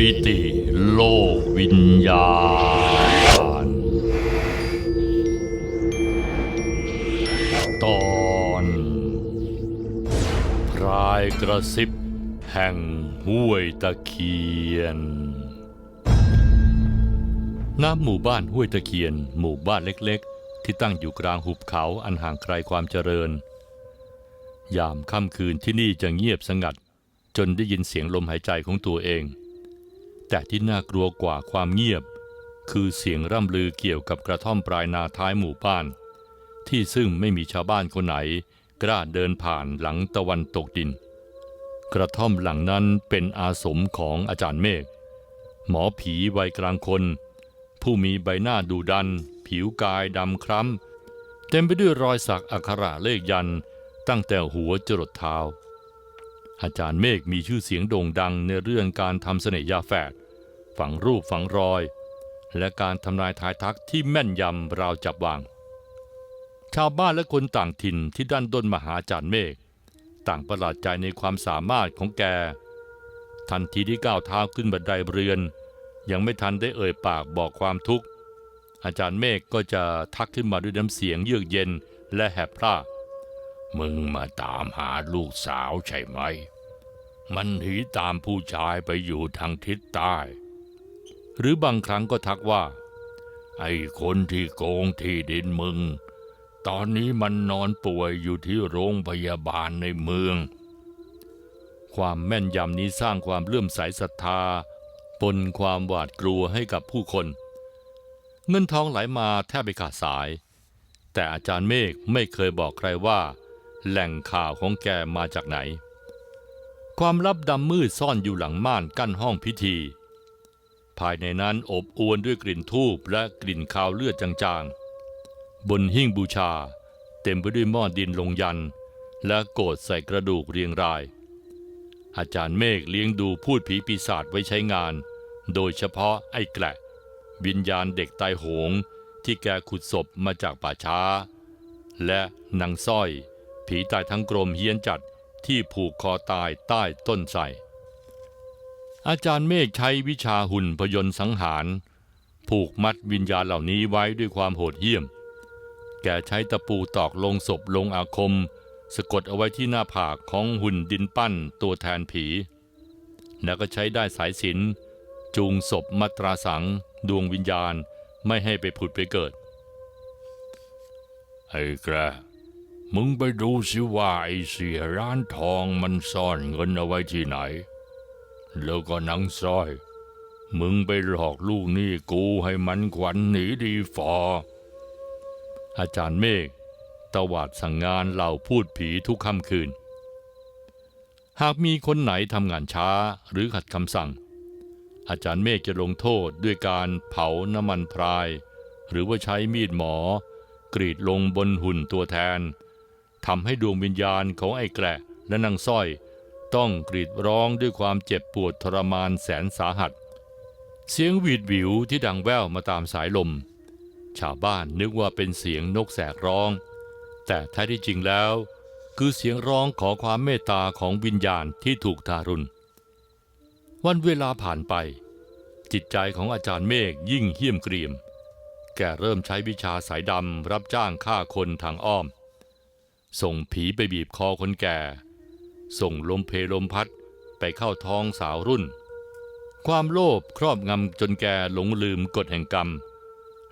มิติโลกวิญญาณ ตอนพรายกระซิบแห่งห้วยตะเคียน น้ำหมู่บ้านห้วยตะเคียน หมู่บ้านเล็กๆ ที่ตั้งอยู่กลางหุบเขาอันห่างไกลความเจริญ ยามค่ำคืนที่นี่จะเงียบสงัดจนได้ยินเสียงลมหายใจของตัวเอง แต่ที่น่ากลัวกว่าความเงียบ คือเสียงร่ำลือเกี่ยวกับกระท่อมปลายนาท้ายหมู่บ้าน ที่ซึ่งไม่มีชาวบ้านคนไหน กล้าเดินผ่านหลังตะวันตกดิน กระท่อมหลังนั้นเป็นอาสมของอาจารย์เมฆหมอผีวัยกลางคน ผู้มีใบหน้าดูดัน ผิวกายดำคล้ำเต็มไปด้วยรอยสักอักขระเลขยันต์ตั้งแต่หัวจรดเท้า อาจารย์เมฆมีชื่อเสียงโด่งดังในเรื่องการทำเสน่หยาแฝด ฝังรูปฝังรอย และการทำนายทายทักที่แม่นยำราวจับวาง ชาวบ้านและคนต่างถิ่นที่ด้านด้นมาหาอาจารย์เมฆต่างประหลาดใจในความสามารถของแก ทันทีที่ก้าวเท้าขึ้นบันไดเรือน ยังไม่ทันได้เอ่ยปากบอกความทุกข์อาจารย์เมฆก็จะทักขึ้นมาด้วยน้ำเสียงเยือกเย็นและแหบพร่า มึงมาตามหาลูกสาวใช่ไหม มันหนีตามผู้ชายไปอยู่ทางทิศใต้ หรือบางครั้งก็ทักว่า ไอ้คนที่โกงที่ดินมึง ตอนนี้มันนอนป่วยอยู่ที่โรงพยาบาลในเมือง ความแม่นยำนี้สร้างความเลื่อมใสศรัทธาปนความหวาดกลัวให้กับผู้คน เงินทองไหลมาแทบไม่ขาดสาย แต่อาจารย์เมฆไม่เคยบอกใครว่า แหล่งข่าวของแกมาจากไหน ความลับดำมืดซ่อนอยู่หลังม่านกั้นห้องพิธี ภายในนั้นอบอวลด้วยกลิ่นทูบและกลิ่นคาวเลือดจางๆ บนหิ้งบูชา เต็มไปด้วยหม้อดินลงยัน และโกรธใส่กระดูกเรียงราย อาจารย์เมฆเลี้ยงดูพูดผีปีศาจไว้ใช้งาน โดยเฉพาะไอ้แกละ วิญญาณเด็กตายโหงที่แกขุดศพมาจากป่าช้า และนางสร้อย ผีตายทั้งกรมเฮี้ยนจัดที่ผูกคอตายใต้ต้นไทรอาจารย์เมฆใช้วิชาหุ่นพยนต์สังหาร ผูกมัดวิญญาณเหล่านี้ไว้ด้วยความโหดเหี้ยม แกใช้ตะปูตอกลงศพลงอาคม สะกดเอาไว้ที่หน้าผากของหุ่นดินปั้นตัวแทนผี แล้วก็ใช้ได้สายสินจูงศพมัตราสัง ดวงวิญญาณไม่ให้ไปผุดไปเกิด ไอ้กระ มึงไปดูสิว่าไอ้เสียร้านทองมันซ่อนเงินเอาไว้ที่ไหน แล้วก็นังสร้อย มึงไปหลอกลูกหนี่กูให้มันขวัญหนีดีฟอ อาจารย์เมฆตวาดสั่งงานเหล่าพูดผีทุกค่ำคืน หากมีคนไหนทำงานช้าหรือขัดคำสั่ง อาจารย์เมฆจะลงโทษด้วยการเผาน้ำมันพราย หรือว่าใช้มีดหมอกรีดลงบนหุ่นตัวแทน ทำให้ดวงวิญญาณของไอ้แกละและนางสร้อย ต้องกรีดร้องด้วยความเจ็บปวดทรมานแสนสาหัส เสียงหวีดหวิวที่ดังแว่วมาตามสายลม ชาวบ้านนึกว่าเป็นเสียงนกแสกร้อง แต่แท้ที่จริงแล้ว คือเสียงร้องขอความเมตตาของวิญญาณที่ถูกทารุณ วันเวลาผ่านไป จิตใจของอาจารย์เมฆยิ่งเหี้ยมเกรียม แกเริ่มใช้วิชาสายดำรับจ้างฆ่าคนทางอ้อม ส่งผีไปบีบคอคนแก่ ส่งลมเพลมพัดไปเข้าท้องสาวรุ่น ความโลภครอบงำจนแกหลงลืมกฎแห่งกรรม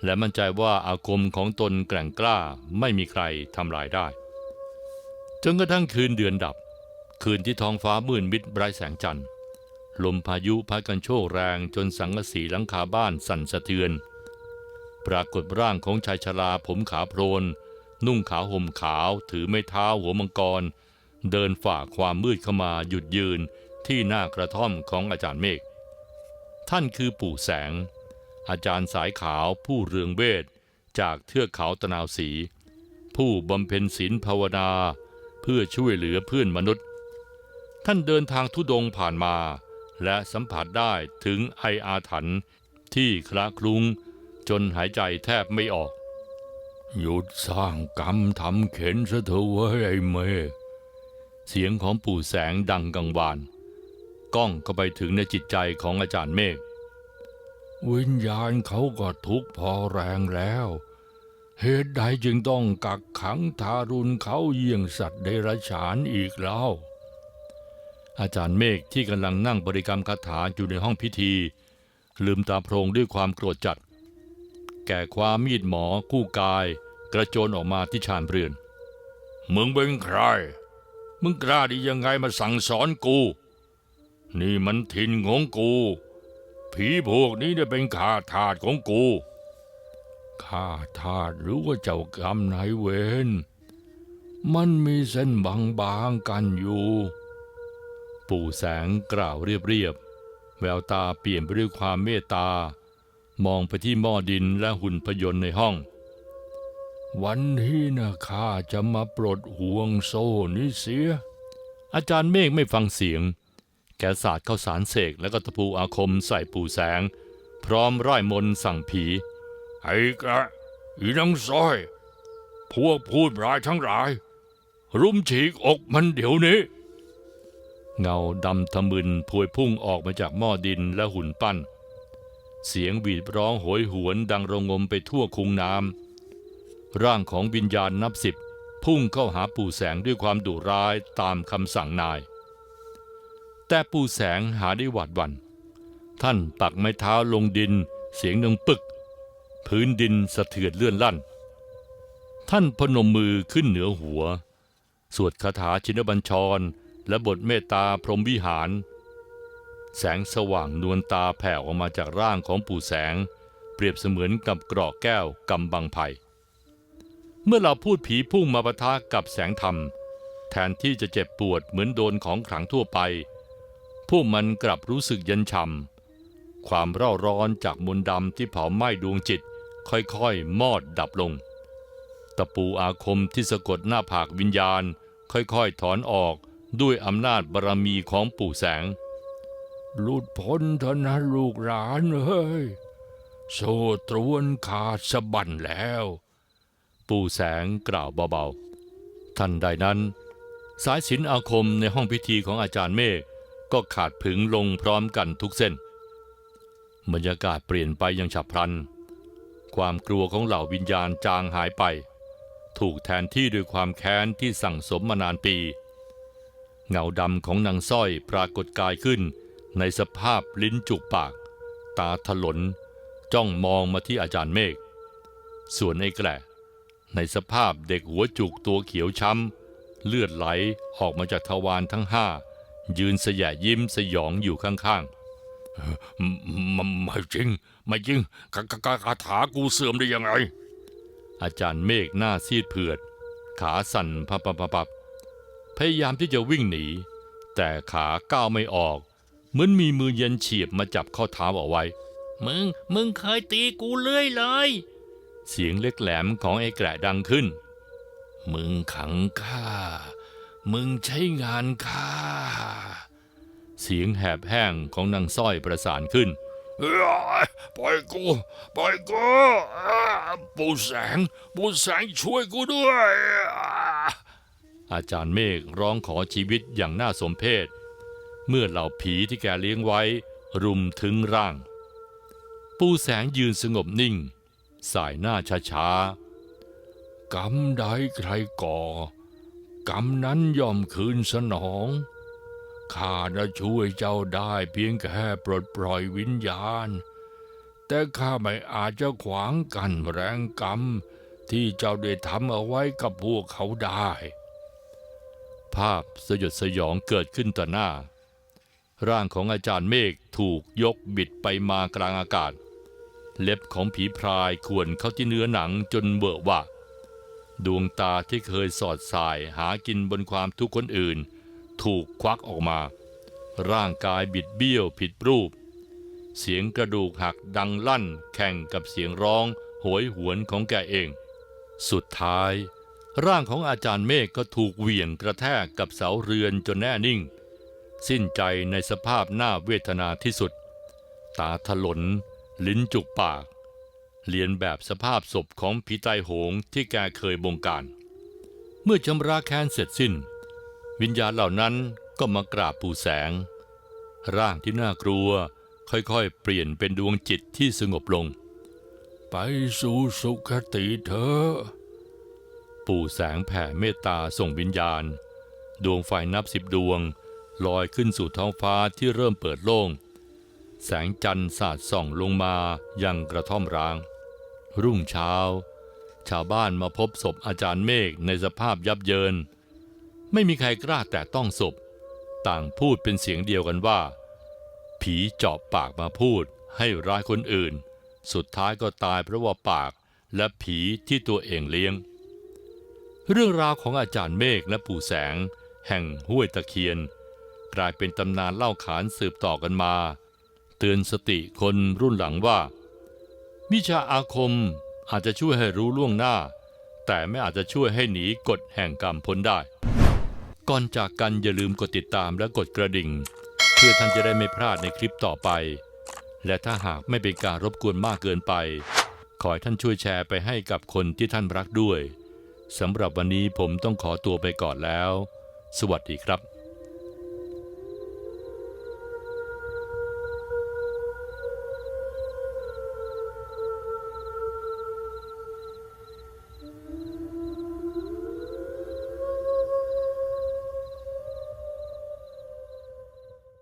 และมั่นใจว่าอาคมของตนแกร่งกล้าไม่มีใครทำลายได้ จนกระทั่งคืนเดือนดับ คืนที่ท้องฟ้ามืดมิดไร้แสงจันทร์ ลมพายุพัดกันโชกแรงจนสังกะสีหลังคาบ้านสั่นสะเทือน ปรากฏร่างของชายชราผมขาโพลน นุ่งขาวห่มขาวถือไม้เท้าหัวมังกร เดินฝ่าความมืดเข้ามาหยุดยืนที่หน้ากระท่อมของอาจารย์เมฆท่านคือปู่แสง อาจารย์สายขาวผู้เรืองเวทจากเทือกเขาตะนาวสี ผู้บำเพ็ญศีลภาวนา เพื่อช่วยเหลือเพื่อนมนุษย์ ท่านเดินทางทุดงผ่านมา และสัมผัสได้ถึงไออาถรรพ์ที่คละคลุ้งจนหายใจแทบไม่ออก หยุดสร้างกรรมทำเข็นซะเถอะเว้ยไอ้เมฆเสียงของปู่แสงดังกังวาน ก้องก็ไปถึงในจิตใจของอาจารย์เมฆวิญญาณเขาก็ทุกข์พอแรงแล้ว เหตุใดจึงต้องกักขังทารุณเขาเยี่ยงสัตว์เดรัจฉานอีกแล้วอาจารย์เมฆที่กำลังนั่งบริกรรมคาถาอยู่ในห้องพิธี ลืมตาโพรงด้วยความโกรธจัด แก่ความมีดหมอคู่กาย กระโจนออกมาที่ชานเรือน มึงเป็นใคร มึงกล้าไดียังไงมาสั่งสอนกู นี่มันถิ่นของกู ผีพวกนี้ได้เป็นข้าทาสของกูข้าทาสหรือว่าเจ้ากรรมนายเวรมันมีเส้นบางๆกันอยู่ ปู่แสงกล่าวเรียบๆแววตาเปลี่ยนไปด้วยความเมตตา มองไปที่หม้อดินและหุ่นพยนต์ในห้อง วันนี้นะข้าจะมาปลดห่วงโซ่นี้เสีย อาจารย์เมฆไม่ฟังเสียง แกสาดเข้าสารเสกแล้วก็ตะปูอาคมใส่ปู่แสง พร้อมร่ายมนต์สั่งผี ไอ้กะอีนังซอย พวกพูดร้ายทั้งหลาย รุมฉีกอกมันเดี๋ยวนี้ เงาดำทะมึนพวยพุ่งออกมาจากหม้อดินและหุ่นปั้น เสียงหวีดร้องโหยหวนดังระงมไปทั่วคุงน้ำร่างของวิญญาณนับสิบพุ่งเข้าหาปู่แสงด้วยความดุร้ายตามคำสั่งนาย แต่ปู่แสงหาได้หวาดวัน ท่านปักไม้เท้าลงดิน เสียงดังปึก พื้นดินสะเทือนเลื่อนลั่น ท่านพนมมือขึ้นเหนือหัว สวดคาถาชินบัญชร และบทเมตตาพรหมวิหาร แสงสว่างนวลตาแผ่ออกมาจากร่างของปู่แสง เปรียบเสมือนกับเกราะแก้วกำบังไผ่เมื่อเราพูดผีพุ่งมาปะทะกับแสงธรรม แทนที่จะเจ็บปวดเหมือนโดนของขลังทั่วไป พวกมันกลับรู้สึกเย็นช่ำความเร่าร้อนจากมนต์ดำที่เผาไหม้ดวงจิต ค่อยๆ มอดดับลง ตะปูอาคมที่สะกดหน้าผากวิญญาณ ค่อยๆ ถอนออกด้วยอำนาจบารมีของปู่แสง หลุดพ้นเถอะนะลูกหลานเฮ้ย โซ่ตรวนขาดสะบั้นแล้ว ปู่แสงกล่าวเบาๆ ทันใดนั้น สายสิญจนอาคมในห้องพิธีของอาจารย์เมฆก็ขาดผึงลงพร้อมกันทุกเส้น บรรยากาศเปลี่ยนไปอย่างฉับพลัน ความกลัวของเหล่าวิญญาณจางหายไป ถูกแทนที่ด้วยความแค้นที่สั่งสมมานานปี เงาดำของนางสร้อยปรากฏกายขึ้น ในสภาพลิ้นจุกปาก ตาถลน จ้องมองมาที่อาจารย์เมฆส่วนไอ้แกละในสภาพเด็กหัวจุกตัวเขียวช้ำ เลือดไหลออกมาจากทวารทั้งห้า ยืนสยะยิ้มสยองอยู่ข้างๆไม่ไม่จริง ไม่จริงคาคาคาถากูเสื่อมได้ยังไง อาจารย์เมฆหน้าซีดเผือด ขาสั่นพับพับพับพับพยายามที่จะวิ่งหนี แต่ขาก้าวไม่ออก เหมือนมีมือเย็นเฉียบมาจับข้อเท้าเอาไว้ มึง มึงเคยตีกูเรื่อยเลย เสียงเล็กแหลมของไอ้แกระดังขึ้น มึงขังข้า มึงใช้งานข้า เสียงแหบแห้งของนางสร้อยประสานขึ้นปล่อยกูปล่อยกูปู่แสงปู่แสงช่วยกูด้วย อาจารย์เมฆร้องขอชีวิตอย่างน่าสมเพช เมื่อเหล่าผีที่แกเลี้ยงไว้ รุมถึงร่าง ปูแสงยืนสงบนิ่ง สายหน้าช้าๆกรรมใดใครก่อกรรมนั้นยอมคืนสนองข้าจะช่วยเจ้าได้เพียงแค่ปลดปล่อยวิญญาณ แต่ข้าไม่อาจจะขวางกันแรงกรรม ที่เจ้าได้ทำเอาไว้กับพวกเขาได้ ภาพสยดสยองเกิดขึ้นต่อหน้า ร่างของอาจารย์เมฆถูกยกบิดไปมากลางอากาศ เล็บของผีพรายข่วนเข้าที่เนื้อหนังจนเบอะหวะ ดวงตาที่เคยสอดสายหากินบนความทุกข์คนอื่น ถูกควักออกมา ร่างกายบิดเบี้ยวผิดรูป เสียงกระดูกหักดังลั่นแข่งกับเสียงร้องโหยหวนของแกเอง สุดท้าย ร่างของอาจารย์เมฆก็ถูกเหวี่ยงกระแทกกับเสาเรือนจนแน่นิ่ง สิ้นใจในสภาพหน้าเวทนาที่สุด ตาถลน ลิ้นจุกปากเลียนแบบสภาพศพของผีตายโหงที่แกเคยบงการ เมื่อชำระแค้นเสร็จสิ้น วิญญาณเหล่านั้นก็มากราบปู่แสง ร่างที่น่ากลัวค่อยๆ เปลี่ยนเป็นดวงจิตที่สงบลง ไปสู่สุคติเถอะปู่แสงแผ่เมตตาส่งวิญญาณ ดวงไฟนับสิบดวง ลอยขึ้นสู่ท้องฟ้าที่เริ่มเปิดโล่ง แสงจันทร์สาดส่องลงมายังกระท่อมร้าง รุ่งเช้า ชาวบ้านมาพบศพอาจารย์เมฆในสภาพยับเยิน ไม่มีใครกล้าแตะต้องศพ ต่างพูดเป็นเสียงเดียวกันว่า ผีเจาะปากมาพูดให้ร้ายคนอื่น สุดท้ายก็ตายเพราะว่าปากและผีที่ตัวเองเลี้ยง เรื่องราวของอาจารย์เมฆและปู่แสง แห่งห้วยตะเคียน ลายเป็นตำนานเล่าขานสืบต่อกันมา เตือนสติคนรุ่นหลังว่า วิชาอาคมอาจจะช่วยให้รู้ล่วงหน้า แต่ไม่อาจจะช่วยให้หนีกฎแห่งกรรมพ้นได้ ก่อนจากกันอย่าลืมกดติดตามและกดกระดิ่ง เพื่อท่านจะได้ไม่พลาดในคลิปต่อไป และถ้าหากไม่เป็นการรบกวนมากเกินไป ขอให้ท่านช่วยแชร์ไปให้กับคนที่ท่านรักด้วยสำหรับวันนี้ผมต้องขอตัวไปก่อนแล้ว สวัสดีครับ